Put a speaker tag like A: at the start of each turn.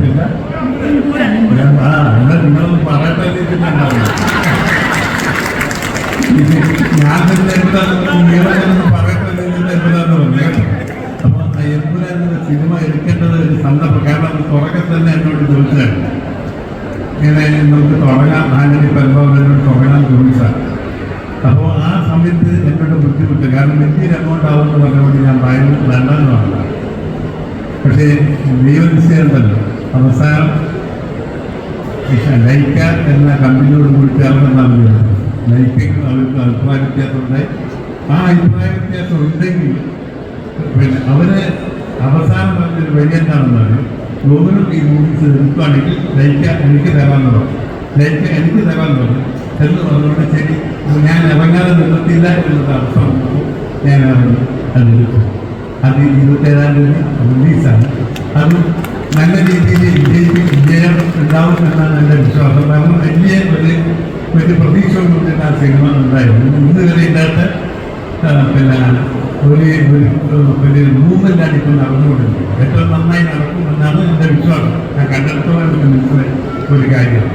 A: ഇല്ല? ഞാൻ- ആ ഞാൻ തന്നെ എന്താണെന്ന് പറയട്ടെ ഒരു സന്ദർഭം. കാരണം തുടക്കം തന്നെ എന്നോട് ചോദിച്ചതാണ്. ഇങ്ങനെ നമുക്ക് തുടങ്ങാം. ആന്റണി പെരുമ്പാവൂരിനോട് തുടങ്ങാൻ ചോദിച്ചാണ് അപ്പോൾ ആ സമയത്ത് എന്നോട് ബുദ്ധിമുട്ട് കാരണം വലിയൊരു എമൗണ്ട് ആവുമെന്ന് പറഞ്ഞുകൊണ്ട് ഞാൻ പറയുന്നത് വേണ്ടെന്ന് പറഞ്ഞു പക്ഷേ ദൈവനിശ്ചയുണ്ടല്ലോ അവസാനം ലൈക്ക എന്ന കമ്പനിയോട് കൂടി ചേർന്നെന്നാണ് ലൈക്കയ്ക്ക് അവർക്ക് അഭിപ്രായ വ്യത്യാസമുണ്ടായി. ആ അഭിപ്രായ വ്യത്യാസം ഉണ്ടെങ്കിൽ പിന്നെ അവർ അവസാനം പറഞ്ഞൊരു വഴി എന്താണെന്ന് പറയും ഗോകുലം ഈ മൂവീസ് എടുക്കുകയാണെങ്കിൽ ലൈക്ക എനിക്ക് തരാമെന്ന് പറഞ്ഞു. ലൈക്ക എനിക്ക് തരാമെന്ന് പറഞ്ഞു. എന്ന് പറഞ്ഞുകൊണ്ട് ശരി ഇറങ്ങാതെ എന്നുള്ളതാണ് സംഭവം ഞാൻ അറിഞ്ഞത് അതെടുത്തു അത് ഇരുപത്തേഴാം തീയതി റിലീസാണ്. അത് നല്ല രീതിയിൽ ഇന്ത്യയിൽ വിജയം ഉണ്ടാവും എന്നാണ് എന്റെ വിശ്വാസം. കാരണം വലിയ ഒരു വലിയ പ്രതീക്ഷ കൊണ്ടിട്ട് ആ സിനിമ ഉണ്ടായിരുന്നു. ഇന്ന് വരെ ഇല്ലാത്ത പിന്നെ ഒരു ഒരു ഒരു മൂവ്മെന്റ് ആണ് ഇപ്പോൾ നടന്നുകൊണ്ടിരിക്കുന്നത് ഏറ്റവും നന്നായി നടക്കുമെന്നാണ് എന്റെ വിശ്വാസം. ഞാൻ കണ്ടെടുത്തോളം ഒരു കാര്യം.